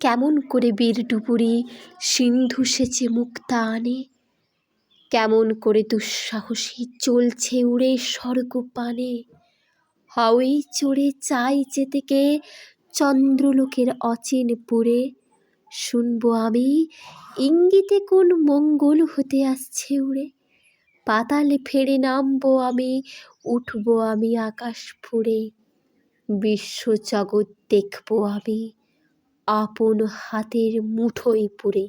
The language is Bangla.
কেমন করে বীর ডুবুরি সিন্ধু সেচে মুক্তা আনে? কেমন করে দুঃসাহসী চলছে উড়ে স্বর্গ পানে? হাওই চড়ে চাই যেতে কে চন্দ্রলোকের অচিন পুরে? শুনব আমি, ইঙ্গিতে কোন মঙ্গল হতে আসছে উড়ে? পাতালে ফেরে নামবো আমি, উঠবো আমি আকাশ ফুঁড়ে। বিশ্বজগৎ দেখব আমি। আপন হাতের মুঠোয় পুরে